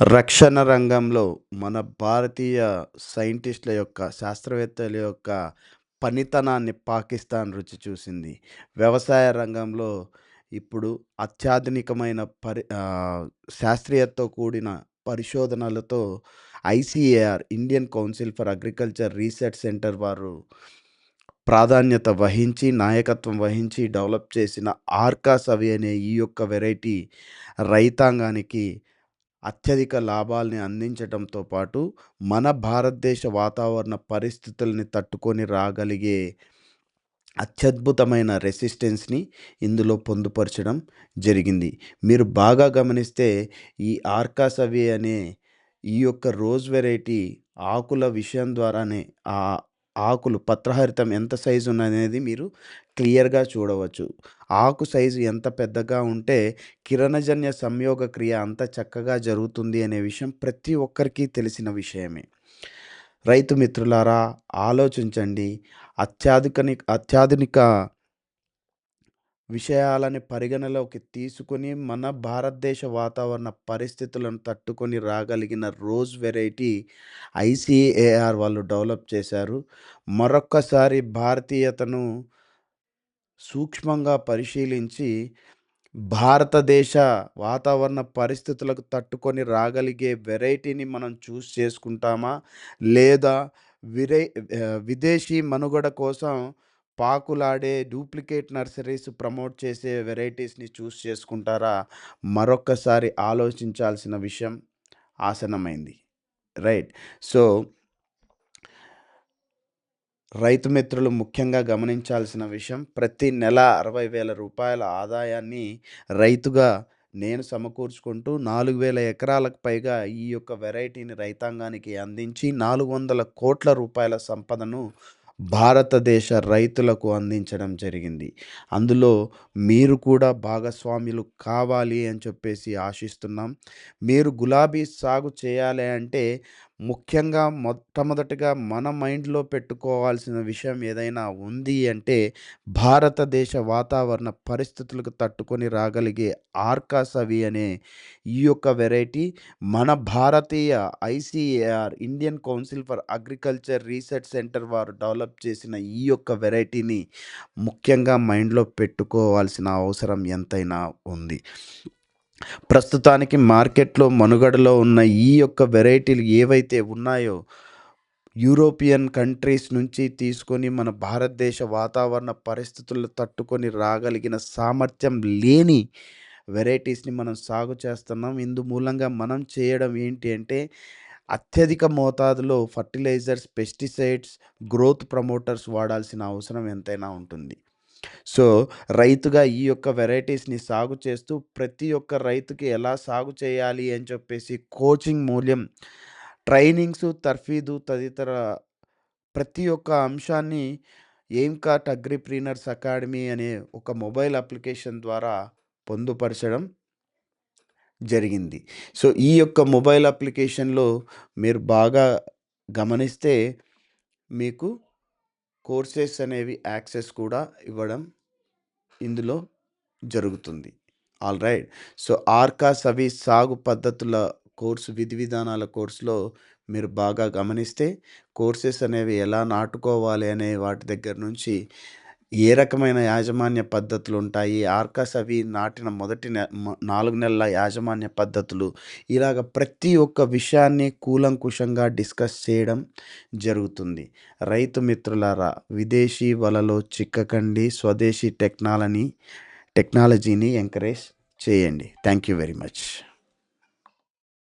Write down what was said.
రక్షణ రంగంలో మన భారతీయ సైంటిస్ట్‌ల యొక్క, శాస్త్రవేత్తల యొక్క పనితనాన్ని పాకిస్తాన్ రుచి చూసింది. వ్యవసాయ రంగంలో ఇప్పుడు అత్యాధునికమైన పరి శాస్త్రీయతతో కూడిన పరిశోధనలతో ICAR Indian council for agriculture research centre వారు ప్రాధాన్యత వహించి, నాయకత్వం వహించి డెవలప్ చేసిన ఆర్కాస్ అవి అనే ఈ యొక్క వెరైటీ రైతాంగానికి అత్యధిక లాభాల్ని అందించటంతో పాటు, మన భారతదేశ వాతావరణ పరిస్థితుల్ని తట్టుకొని రాగలిగే అత్యద్భుతమైన రెసిస్టెన్స్‌ని ఇందులో పొందుపరచడం జరిగింది. మీరు బాగా గమనిస్తే ఈ ఆర్కాసవి అనే ఈ యొక్క రోజ్ వెరైటీ ఆకుల విషయం ద్వారానే ఆ ఆకులు పత్రహరితం ఎంత సైజు ఉన్నదనేది మీరు క్లియర్‌గా చూడవచ్చు. ఆకు సైజు ఎంత పెద్దగా ఉంటే కిరణజన్య సంయోగ క్రియ అంత చక్కగా జరుగుతుంది అనే విషయం ప్రతి ఒక్కరికి తెలిసిన విషయమే. రైతు మిత్రులారా ఆలోచించండి. అత్యాధునిక అత్యాధునిక విషయాలని పరిగణలోకి తీసుకొని మన భారతదేశ వాతావరణ పరిస్థితులను తట్టుకొని రాగలిగిన రోజ్ వెరైటీ ఐసీఏఆర్ వాళ్ళు డెవలప్ చేశారు. మరొక్కసారి భారతీయతను సూక్ష్మంగా పరిశీలించి, భారతదేశ వాతావరణ పరిస్థితులకు తట్టుకొని రాగలిగే వెరైటీని మనం చూస్ చేసుకుంటామా? లేదా విరే విదేశీ మనుగడ కోసం పాకులాడే డూప్లికేట్ నర్సరీస్ ప్రమోట్ చేసే వెరైటీస్‌ని చూస్ చేసుకుంటారా? మరొక్కసారి ఆలోచించాల్సిన విషయం ఆసనమైంది రైట్. సో రైతు మిత్రులు ముఖ్యంగా గమనించాల్సిన విషయం ప్రతి నెల అరవై వేల రూపాయల ఆదాయాన్ని రైతుగా నేను సమకూర్చుకుంటూ 4,000 ఎకరాలకు పైగా ఈ యొక్క వెరైటీని రైతాంగానికి అందించి నాలుగు వందల కోట్ల రూపాయల సంపదను భారతదేశ రైతులకు అందించడం జరిగింది. అందులో మీరు కూడా భాగస్వాములు కావాలి అని చెప్పేసి ఆశిస్తున్నాం. మీరు గులాబీ సాగు చేయాలి అంటే ముఖ్యంగా మొట్టమొదటిగా మన మైండ్‌లో పెట్టుకోవాల్సిన విషయం ఏదైనా ఉంది అంటే భారతదేశ వాతావరణ పరిస్థితులకు తట్టుకొని రాగలిగే ఆర్కా సవి అనే ఈ యొక్క వెరైటీ మన భారతీయ ICAR Indian council for agriculture research centre వారు డెవలప్ చేసిన ఈ యొక్క వెరైటీని ముఖ్యంగా మైండ్‌లో పెట్టుకోవాల్సిన అవసరం ఎంతైనా ఉంది. ప్రస్తుతానికి మార్కెట్‌లో మనుగడలో ఉన్న ఈ యొక్క వెరైటీలు ఏవైతే ఉన్నాయో, యూరోపియన్ కంట్రీస్ నుంచి తీసుకొని మన భారతదేశ వాతావరణ పరిస్థితులు తట్టుకొని రాగలిగిన సామర్థ్యం లేని వెరైటీస్‌ని మనం సాగు చేస్తున్నాం. ఇందు మూలంగా మనం చేయడం ఏంటి అంటే అత్యధిక మోతాదులో ఫర్టిలైజర్స్, పెస్టిసైడ్స్, గ్రోత్ ప్రమోటర్స్ వాడాల్సిన అవసరం ఎంతైనా ఉంటుంది. సో, రైతుగా ఈ యొక్క వెరైటీస్‌ని సాగు చేస్తూ ప్రతి ఒక్క రైతుకి ఎలా సాగు చేయాలి అని చెప్పేసి కోచింగ్ మూల్యం, ట్రైనింగ్సు, తర్ఫీదు తదితర ప్రతి ఒక్క అంశాన్ని ఎయిమ్‌కాట్ అగ్రిప్రీనర్స్ అకాడమీ అనే ఒక మొబైల్ అప్లికేషన్ ద్వారా పొందుపరచడం జరిగింది. సో, ఈ యొక్క మొబైల్ అప్లికేషన్‌లో మీరు బాగా గమనిస్తే మీకు కోర్సెస్ అనేవి యాక్సెస్ కూడా ఇవ్వడం ఇందులో జరుగుతుంది. ఆల్ రైట్ సో, ఆర్కా సవి సాగు పద్ధతుల కోర్సు విధి విధానాల కోర్సులో మీరు బాగా గమనిస్తే కోర్సెస్ అనేవి ఎలా నాటుకోవాలి అనే వాటి దగ్గర నుంచి ఏ రకమైన యాజమాన్య పద్ధతులు ఉంటాయి ఆర్కస్ అవి నాటిన మొదటి నె నాలుగు నెలల యాజమాన్య పద్ధతులు ఇలాగ ప్రతి ఒక్క విషయాన్ని కూలంకుషంగా డిస్కస్ చేయడం జరుగుతుంది. రైతు మిత్రులారా విదేశీ వలలో చిక్కకండి. స్వదేశీ టెక్నాలజీ టెక్నాలజీని ఎంకరేజ్ చేయండి. Thank you very much.